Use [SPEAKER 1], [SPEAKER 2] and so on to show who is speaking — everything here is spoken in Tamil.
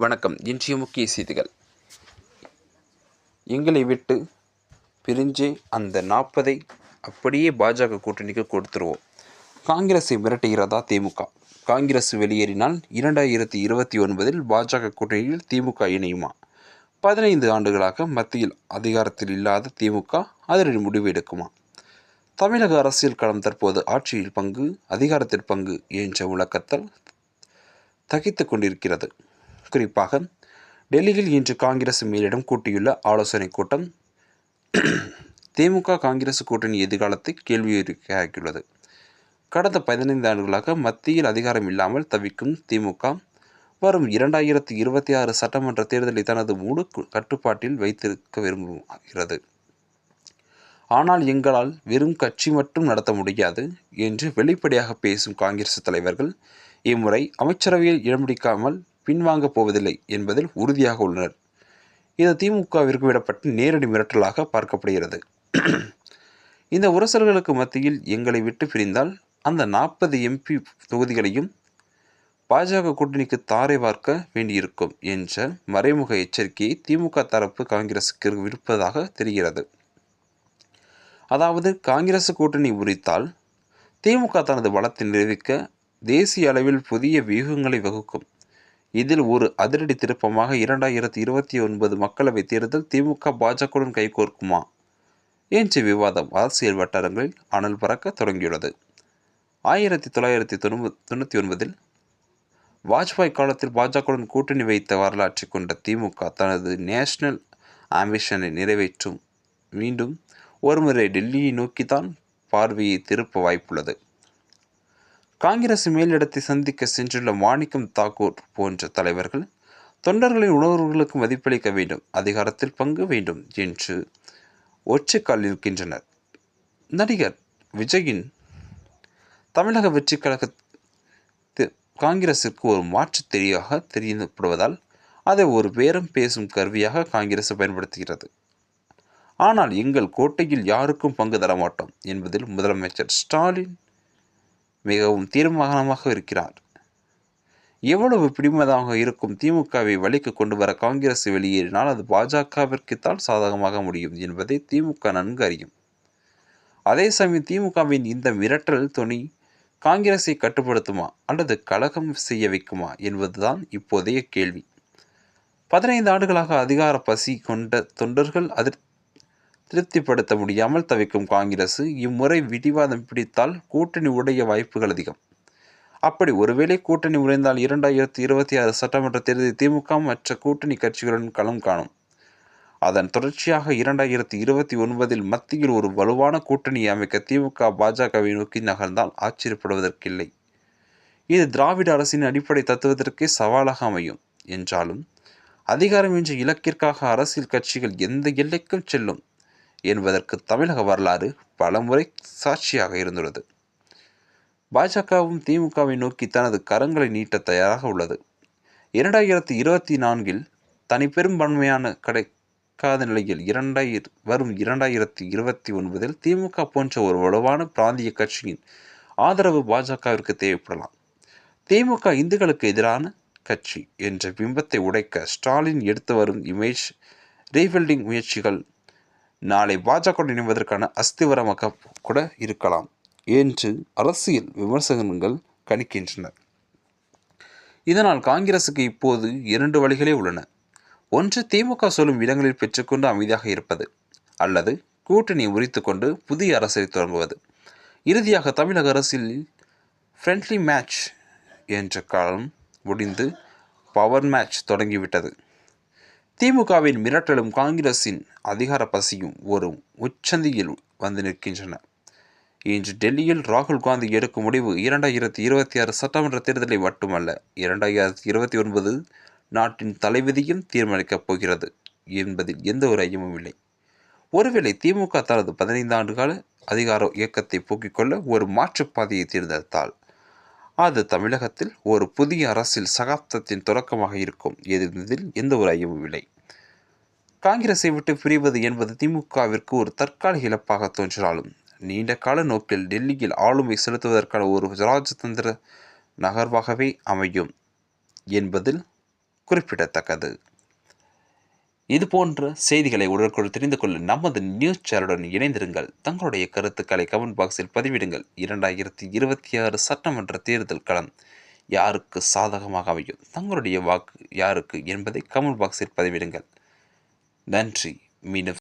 [SPEAKER 1] வணக்கம். இன்றைய முக்கிய செய்திகள். எங்களை விட்டு பிரிஞ்சு அந்த நாற்பதை அப்படியே பாஜக கூட்டணிக்கு கொடுத்துருவோம். காங்கிரஸை மிரட்டுகிறதா திமுக? காங்கிரஸ் வெளியேறினால் இரண்டாயிரத்தி இருபத்தி ஒன்பதில் பாஜக கூட்டணியில் திமுக இணையுமா? பதினைந்து ஆண்டுகளாக மத்தியில் அதிகாரத்தில் இல்லாத திமுக அதிரடி முடிவு எடுக்குமா? தமிழக அரசியல் களம் தற்போது ஆட்சியில் பங்கு அதிகாரத்தில் பங்கு என்ற உலக்கத்தால் தகித்து கொண்டிருக்கிறது. குறிப்பாக டெல்லியில் இன்று காங்கிரஸ் மேலிடம் கூட்டியுள்ள ஆலோசனை கூட்டம் திமுக காங்கிரஸ் கூட்டணி எதிர்காலத்தை கேள்வியுள்ளது கடந்த பதினைந்து ஆண்டுகளாக மத்தியில் அதிகாரம் இல்லாமல் தவிக்கும் திமுக வரும் இரண்டாயிரத்தி இருபத்தி ஆறு சட்டமன்ற தேர்தலை தனது முழு கட்டுப்பாட்டில் வைத்திருக்க விரும்புகிறது. ஆனால் எங்களால் வெறும் கட்சி மட்டும் நடத்த முடியாது என்று வெளிப்படையாக பேசும் காங்கிரஸ் தலைவர்கள் இம்முறை அமைச்சரவையில் இடம் பிடிக்காமல் பின்வாங்கப் போவதில்லை என்பதில் உறுதியாக உள்ளனர். இது திமுகவிற்கு விடப்பட்ட நேரடி மிரட்டலாக பார்க்கப்படுகிறது. இந்த உரசல்களுக்கு மத்தியில் எங்களை விட்டு பிரிந்தால் அந்த நாற்பது எம்பி தொகுதிகளையும் பாஜக கூட்டணிக்கு தாரை பார்க்க வேண்டியிருக்கும் என்ற மறைமுக எச்சரிக்கையை திமுக தரப்பு காங்கிரசுக்கு விடுப்பதாக தெரிகிறது. அதாவது காங்கிரஸ் கூட்டணி உரித்தால் திமுக தனது பலத்தை நிரூபிக்க தேசிய அளவில் புதிய வியூகங்களை வகுக்கும். இதில் ஒரு அதிரடி திருப்பமாக இரண்டாயிரத்தி இருபத்தி ஒன்பது மக்களவைத் தேர்தல் திமுக பாஜகவுடன் கைகோர்க்குமா என்று விவாதம் அரசியல் வட்டாரங்களில் அனல் பறக்க தொடங்கியுள்ளது. ஆயிரத்தி தொள்ளாயிரத்தி தொண்ணூ தொண்ணூற்றி ஒன்பதில் வாஜ்பாய் காலத்தில் பாஜகவுடன் கூட்டணி வைத்த வரலாற்றை கொண்ட திமுக தனது நேஷனல் ஆம்பிஷனை நிறைவேற்றும். மீண்டும் ஒருமுறை டெல்லியை நோக்கித்தான் பார்வையை திருப்ப வாய்ப்புள்ளது. காங்கிரஸ் மேலிடத்தை சந்திக்க சென்றுள்ள மாணிக்கம் தாக்கூர் போன்ற தலைவர்கள் தொண்டர்களின் உணர்வுகளுக்கு மதிப்பளிக்க வேண்டும் அதிகாரத்தில் பங்கு வேண்டும் என்று ஒற்றைக்கால் இருக்கின்றனர் நடிகர் விஜயின் தமிழக வெற்றி கழக காங்கிரசிற்கு ஒரு மாற்று தெரியாக தெரியப்படுவதால் அதை ஒரு பேரம் பேசும் கருவியாக காங்கிரஸ் பயன்படுத்துகிறது. ஆனால் எங்கள் கோட்டையில் யாருக்கும் பங்கு தரமாட்டோம் என்பதில் முதலமைச்சர் ஸ்டாலின் மிகவும் தீர்மானமாக இருக்கிறார். எவ்வளவு பிடிமதாக இருக்கும் திமுகவை வழிக்கு கொண்டு வர காங்கிரஸ் வெளியேறினால் அது பாஜகவிற்குத்தான் சாதகமாக முடியும் என்பதை திமுக நன்கு அறியும். அதே சமயம் திமுகவின் இந்த மிரட்டல் துணி காங்கிரஸை கட்டுப்படுத்துமா அல்லது கழகம் செய்ய வைக்குமா என்பதுதான் இப்போதைய கேள்வி. பதினைந்து ஆண்டுகளாக அதிகார பசி கொண்ட தொண்டர்கள் அதிர் திருப்திப்படுத்த முடியாமல் தவிக்கும் காங்கிரஸ் இம்முறை விடிவாதம் பிடித்தால் கூட்டணி உடைய வாய்ப்புகள் அதிகம். அப்படி ஒருவேளை கூட்டணி உடைந்தால் இரண்டாயிரத்தி இருபத்தி ஆறு சட்டமன்ற தேர்தலில் திமுக மற்ற கூட்டணி கட்சிகளுடன் களம் காணும். அதன் தொடர்ச்சியாக இரண்டாயிரத்தி இருபத்தி ஒன்பதில் மத்தியில் ஒரு வலுவான கூட்டணி அமைக்க திமுக பாஜகவை நோக்கி நகர்ந்தால் ஆச்சரியப்படுவதற்கில்லை. இது திராவிட அரசின் அடிப்படை தத்துவத்திற்கே சவாலாக அமையும். என்றாலும் அதிகாரம் என்ற இலக்கிற்காக அரசியல் கட்சிகள் எந்த எல்லைக்கும் செல்லும். என்பதற்கு தமிழக வரலாறு பலமுறை சாட்சியாக இருந்துள்ளது. பாஜகவும் திமுகவை நோக்கி தனது கரங்களை நீட்ட தயாராக உள்ளது. இரண்டாயிரத்தி இருபத்தி நான்கில் தனி பெரும்பான்மையான கிடைக்காத நிலையில் இரண்டாயிர வரும் இரண்டாயிரத்தி இருபத்தி ஒன்பதில் திமுக போன்ற ஒரு வலுவான பிராந்திய கட்சியின் ஆதரவு பாஜகவிற்கு தேவைப்படலாம். திமுக இந்துக்களுக்கு எதிரான கட்சி என்ற பிம்பத்தை உடைக்க ஸ்டாலின் எடுத்து வரும் இமேஜ் ரீபில்டிங் முயற்சிகள் நாளை பாஜக இணைவதற்கான அஸ்திவரமாக கூட இருக்கலாம் என்று அரசியல் விமர்சகர்கள் கணிக்கின்றனர். இதனால் காங்கிரசுக்கு இப்போது இரண்டு வழிகளே உள்ளன. ஒன்று திமுக சொல்லும் இடங்களில் பெற்றுக்கொண்டு அமைதியாக இருப்பது அல்லது கூட்டணியை உரித்து கொண்டு புதிய அரசை தொடங்குவது. இறுதியாக தமிழக அரசில் ஃப்ரெண்ட்லி மேட்ச் என்ற காலம் முடிந்து பவர் மேட்ச் தொடங்கிவிட்டது. திமுகவின் மிரட்டலும் காங்கிரசின் அதிகார பசியும் ஒரு உச்சந்தியில் வந்து நிற்கின்றன. இன்று டெல்லியில் ராகுல் காந்தி எடுக்கும் முடிவு இரண்டாயிரத்தி இருபத்தி ஆறு சட்டமன்ற தேர்தலை மட்டுமல்ல இரண்டாயிரத்தி இருபத்தி ஒன்பது நாட்டின் தலைவிதியும் தீர்மானிக்கப் போகிறது என்பதில் எந்த ஒரு ஐயமும் இல்லை. ஒருவேளை திமுக தனது பதினைந்து ஆண்டுகால அதிகார இயக்கத்தை போக்கிக் கொள்ள ஒரு மாற்றுப்பாதையை தேர்ந்தெடுத்தால் அது தமிழகத்தில் ஒரு புதிய அரசியல் சகாப்தத்தின் தொடக்கமாக இருக்கும். என்பதில் எந்த ஒரு ஐயமும் இல்லை. காங்கிரஸை விட்டு பிரிவது என்பது திமுகவிற்கு ஒரு தற்காலிக இழப்பாக தோன்றினாலும் நீண்ட கால நோக்கில் டெல்லியில் ஆளுமை செலுத்துவதற்கான ஒரு ராஜதந்திர நகர்வாகவே அமையும் என்பதில் குறிப்பிடத்தக்கது. இது போன்ற செய்திகளை உடனுக்குடன் தெரிந்து கொள்ள நமது நியூஸ் சேனலுடன் இணைந்திருங்கள். தங்களுடைய கருத்துக்களை கமெண்ட் பாக்ஸில் பதிவிடுங்கள். இரண்டாயிரத்தி இருபத்தி ஆறு சட்டமன்ற தேர்தல் களம் யாருக்கு சாதகமாக அமையும்? தங்களுடைய வாக்கு யாருக்கு என்பதை கமெண்ட் பாக்ஸில் பதிவிடுங்கள். நன்றி. மீண்டும்